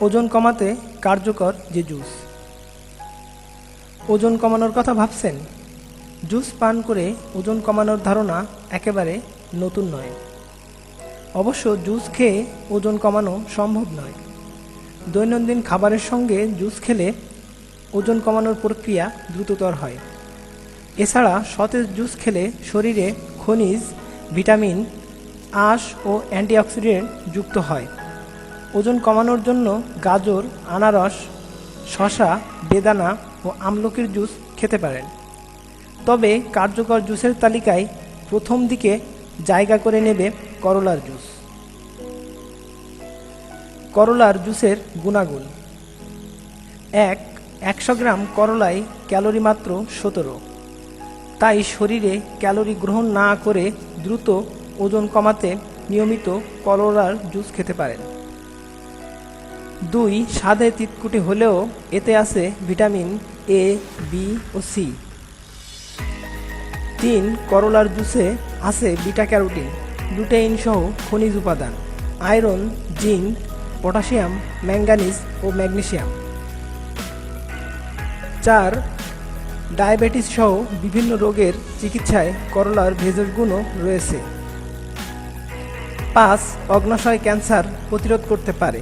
ওজন কমাতে কার্যকর যে জুস। ওজন কমানোর কথা ভাবছেন? জুস পান করে ওজন কমানোর ধারণা একেবারে নতুন নয়। অবশ্য জুস খেয়ে ওজন কমানো সম্ভব নয়। দৈনন্দিন খাবারের সঙ্গে জুস খেলে ওজন কমানোর প্রক্রিয়া দ্রুততর হয়। এছাড়া সতেজ জুস খেলে শরীরে খনিজ, ভিটামিন, আঁশ ও অ্যান্টিঅক্সিডেন্ট যুক্ত হয়। ওজন কমানোর জন্য গাজর, আনারস শশা বেদানা ও আমলকির জুস খেতে পারেন। তবে কার্যকর জুসের তালিকায় প্রথম দিকে জায়গা করে নেবে করলার জুস। করলার জুসের গুণাগুণ। এক, একশো গ্রাম করলায় ক্যালোরি মাত্র সতেরো। তাই শরীরে ক্যালোরি গ্রহণ না করে দ্রুত ওজন কমাতে নিয়মিত করলার জুস খেতে পারেন। দুই, স্বাদে তিতকুটি হলেও এতে আছে ভিটামিন এ, বি ও সি। তিন, করলার জুসে আছে বিটা ক্যারোটিন লুটেইন সহ খনিজ উপাদান, আয়রন, জিঙ্ক, পটাশিয়াম, ম্যাঙ্গানিজ ও ম্যাগনেশিয়াম। চার, ডায়াবেটিস সহ বিভিন্ন রোগের চিকিৎসায় করলার ভেষজ গুণও রয়েছে। পাঁচ, অগ্নাশয় ক্যান্সার প্রতিরোধ করতে পারে।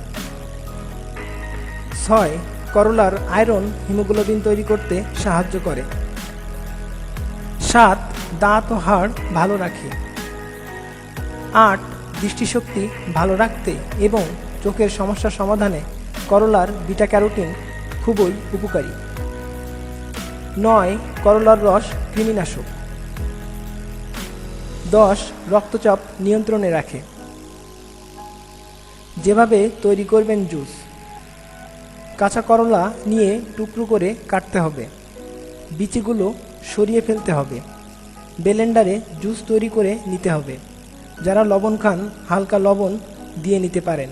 ছয় করলার আয়রন হিমোগ্লোবিন তৈরি করতে সাহায্য করে। সাত, দাঁত ও হাড় ভালো রাখে। আট, দৃষ্টিশক্তি ভালো রাখতে এবং চোখের সমস্যা সমাধানে করলার বিটা ক্যারোটিন খুবই উপকারী। নয়, করলার রস কৃমিনাশক। দশ, রক্তচাপ নিয়ন্ত্রণে রাখে। যেভাবে তৈরি করবেন জুস। কাঁচা করলা নিয়ে টুকরো করে কাটতে হবে। বিচিগুলো সরিয়ে ফেলতে হবে। বেলেন্ডারে জুস তৈরি করে নিতে হবে। যারা লবণ খান, হালকা লবণ দিয়ে নিতে পারেন।